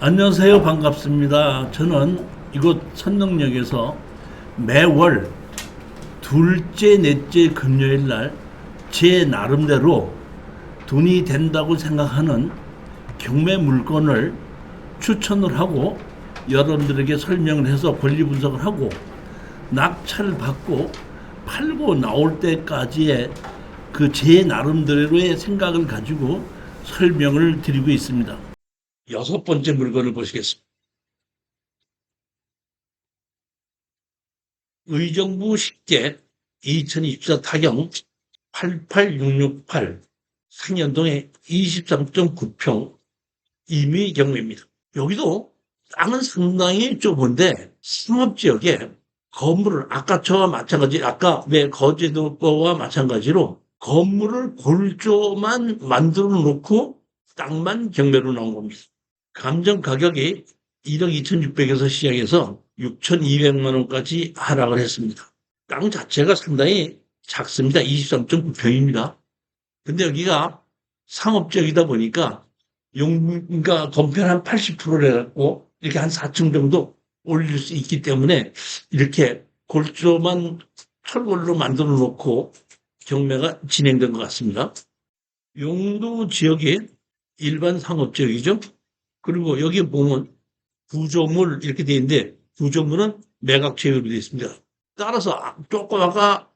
안녕하세요. 반갑습니다. 저는 이곳 선릉역에서 매월 둘째, 넷째 금요일 날 제 나름대로 돈이 된다고 생각하는 경매 물건을 추천을 하고 여러분들에게 설명을 해서 권리 분석을 하고 낙찰을 받고 팔고 나올 때까지의 그 제 나름대로의 생각을 가지고 설명을 드리고 있습니다. 여섯 번째 물건을 보시겠습니다. 의정부 10개 2024 타경 88668 상현동의 23.9평 임의 경매입니다. 여기도 땅은 상당히 좁은데 상업지역에 건물을 아까 저와 마찬가지 아까 왜 거제도와 마찬가지로 건물을 골조만 만들어 놓고 땅만 경매로 나온 겁니다. 감정 가격이 1억 2,600에서 시작해서 6,200만 원까지 하락을 했습니다. 땅 자체가 상당히 작습니다. 23.9평입니다. 근데 여기가 상업지역이다 보니까 용가 건폐 한 80%를 해갖고 이렇게 한 4층 정도 올릴 수 있기 때문에 이렇게 골조만 철골로 만들어 놓고 경매가 진행된 것 같습니다. 용도 지역이 일반 상업지역이죠. 그리고 여기 보면 구조물 이렇게 되어 있는데 구조물은 매각 제외로 되어 있습니다. 따라서 아- 조금 아까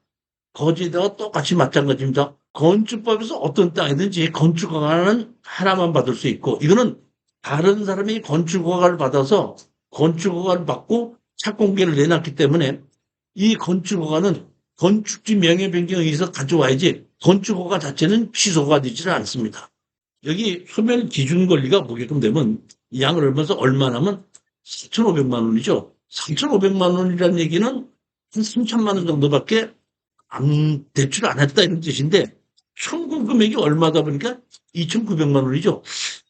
거지다가 똑같이 마찬가지입니다. 건축법에서 어떤 땅이든지 건축허가는 하나만 받을 수 있고 이거는 다른 사람이 건축 허가를 받아서 건축 허가를 받고 착공계를 내놨기 때문에 이 건축 허가는 건축지 명예 변경에 의해서 가져와야지 건축 허가 자체는 취소가 되지는 않습니다. 여기 소멸 기준 권리가 보게끔 되면 이 양을 얼마서 얼마 나면 4,500만 원이죠. 3,500만 원이라는 얘기는 한 3천만 원 정도밖에 안 대출 안 했다 이런 뜻인데 청구 금액이 얼마다 보니까 2,900만 원이죠.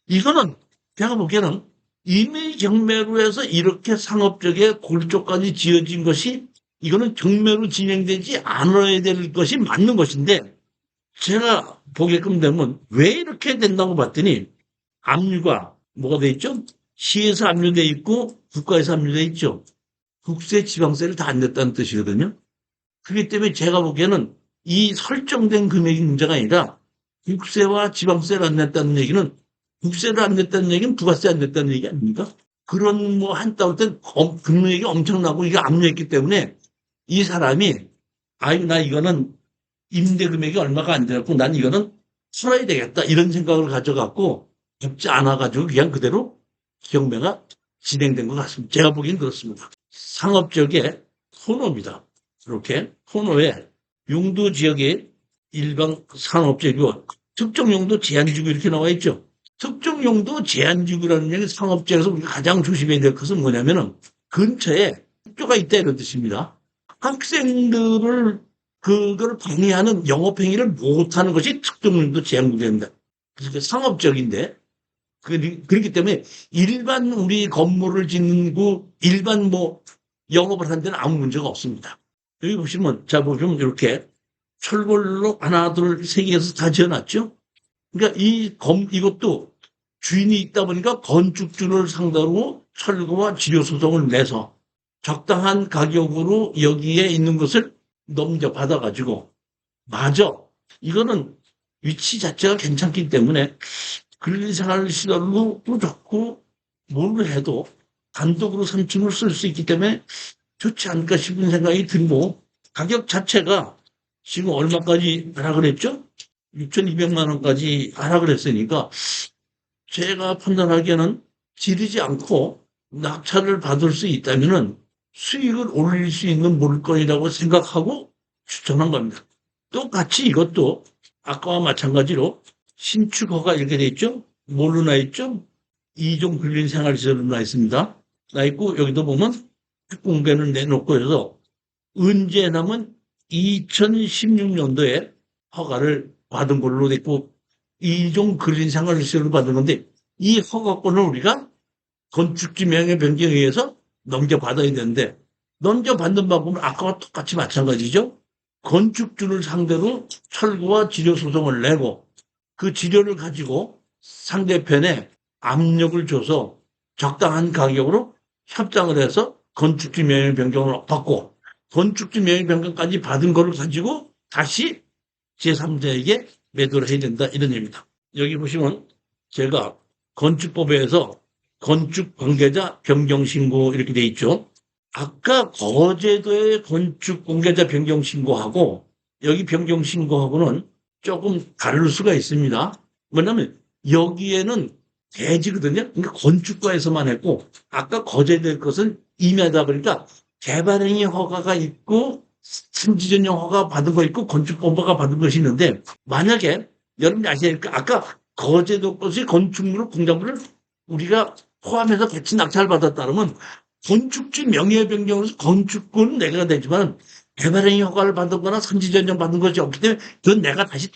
이거는 제가 보기에는 임의 경매로 해서 이렇게 상업적에 골조까지 지어진 것이 이거는 경매로 진행되지 않아야 될 것이 맞는 것인데 제가 보게끔 되면 왜 이렇게 된다고 봤더니 압류가 뭐가 돼 있죠? 시에서 압류돼 있고 국가에서 압류돼 있죠. 국세 지방세를 다 안 냈다는 뜻이거든요. 그렇기 때문에 제가 보기에는 이 설정된 금액이 문제가 아니라 국세와 지방세를 안 냈다는 얘기는 국세를 안 냈다는 얘기는 부가세 안 냈다는 얘기 아닙니까? 그런 뭐 한따올 땐 엄- 금액이 엄청나고 이게 압류했기 때문에 이 사람이 아이 나 이거는 임대 금액이 얼마가 안 돼갖고 난 이거는 풀어야 되겠다 이런 생각을 가져갖고 갚지 않아가지고 그냥 그대로 경매가 진행된 것 같습니다. 제가 보기엔 그렇습니다. 상업 지역의 코너입니다. 이렇게 코너에 용도 지역에 일반 상업지역이고 특정 용도 제한 지구 이렇게 나와 있죠. 특정 용도 제한지구라는 얘기 상업지역에서 우리가 가장 조심해야 될 것은 뭐냐면은 근처에 학교가 있다 이런 뜻입니다. 학생들을 그걸 방해하는 영업행위를 못하는 것이 특정 용도 제한구입니다. 그래서 상업적인데 그- 그렇기 때문에 일반 우리 건물을 짓고 일반 뭐 영업을 하는 데는 아무 문제가 없습니다. 여기 보시면 자 보시면 이렇게 철골로 하나 둘 세 개에서 다 지어놨죠. 그러니까 이 검 이것도 주인이 있다 보니까 건축주를 상대로 철거와 지료 소송을 내서 적당한 가격으로 여기에 있는 것을 넘겨받아 가지고 맞아 이거는 위치 자체가 괜찮기 때문에 근린생활 시설로 또 좋고 뭘 해도 단독으로 3층을 쓸 수 있기 때문에 좋지 않을까 싶은 생각이 들고 가격 자체가 지금 얼마까지 하락을 했죠? 6,200만 원까지 하락을 했으니까 제가 판단하기에는 지르지 않고 낙찰을 받을 수 있다면은 수익을 올릴 수 있는 물건이라고 생각하고 추천한 겁니다. 똑같이 이것도 아까와 마찬가지로 신축허가 이렇게 돼 있죠? 뭘로 나 있죠? 이종 근린 생활시설로 나 있습니다. 나 있고 여기도 보면 공개를 내놓고 해서 은재 남은 2016년도에 허가를 받은 걸로 돼 있고 이종 근린생활시설로 받은 건데 이 허가권을 우리가 건축지 명예 변경에 의해서 넘겨받아야 되는데 넘겨받는 방법은 아까와 똑같이 마찬가지죠. 건축주를 상대로 철거와 지료 소송을 내고 그 지료를 가지고 상대편에 압력을 줘서 적당한 가격으로 협상을 해서 건축주 명의 변경을 받고 건축주 명의 변경까지 받은 거를 가지고 다시 제3자에게 매도를 해야 된다 이런 얘기입니다. 여기 보시면 제가 건축법에서 건축 관계자 변경 신고 이렇게 돼 있죠. 아까 거제도의 건축 관계자 변경 신고하고 여기 변경 신고하고는 조금 다를 수가 있습니다. 뭐냐면 여기에는 대지거든요. 그러니까 건축과에서만 했고 아까 거제도의 것은 임야다 보니까 개발행위 허가가 있고 승지전용 허가 받은 거 있고 건축본부가 받은 것이 있는데 만약에 여러분이 아시니까 아까 거제도 것이 건축물을 공작물을 우리가 포함해서 같이 낙찰 받았다면 건축주 명예 변경으로서 건축권은 내가 되지만 개발행위 허가를 받았거나 선지전용 받은 것이 없기 때문에 그건 내가 다시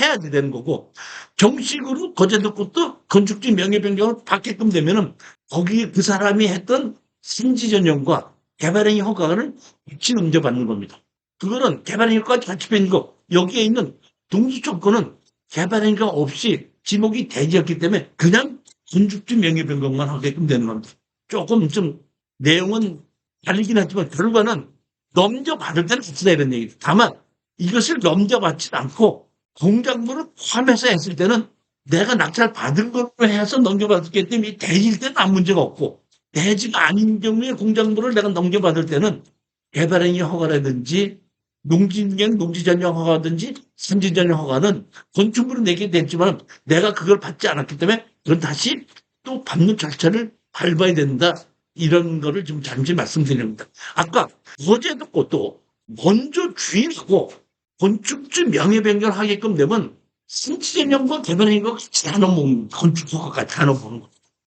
해야 되는 거고 정식으로 거제도 것도 건축주 명예 변경을 받게끔 되면은 거기에 그 사람이 했던 선지전용과 개발행위 허가를 같이 넘겨받는 겁니다. 그거는 개발행위 허가까지 같이 빼는 거 여기에 있는 동수초권은 개발행위가 없이 지목이 대지였기 때문에 그냥 건축주 명예 변경만 하게끔 되는 겁니다. 조금 좀 내용은 다르긴 하지만 결과는 넘겨받을 때는 같이 이런 얘기입니다. 다만 이것을 넘겨받지 않고 공작물을 포함해서 했을 때는 내가 낙찰 받은 걸로 해서 넘겨받았기 때문에 이 대지일 때는 아무 문제가 없고 대지가 아닌 경우에 공작물을 내가 넘겨받을 때는 개발행위 허가라든지 농지경 농지전용 허가든지 선지전용 허가는 건축물을 내게 됐지만 내가 그걸 받지 않았기 때문에 그건 다시 또 받는 절차를 밟아야 된다. 이런 거를 좀 잠시 말씀드립니다. 아까 어제도 것도 먼저 주인하고 건축주 명예 변경을 하게끔 되면 신치전용과 개발행위가 같이 다 넘어오는 건축 허가까지 다 넘어오는 거.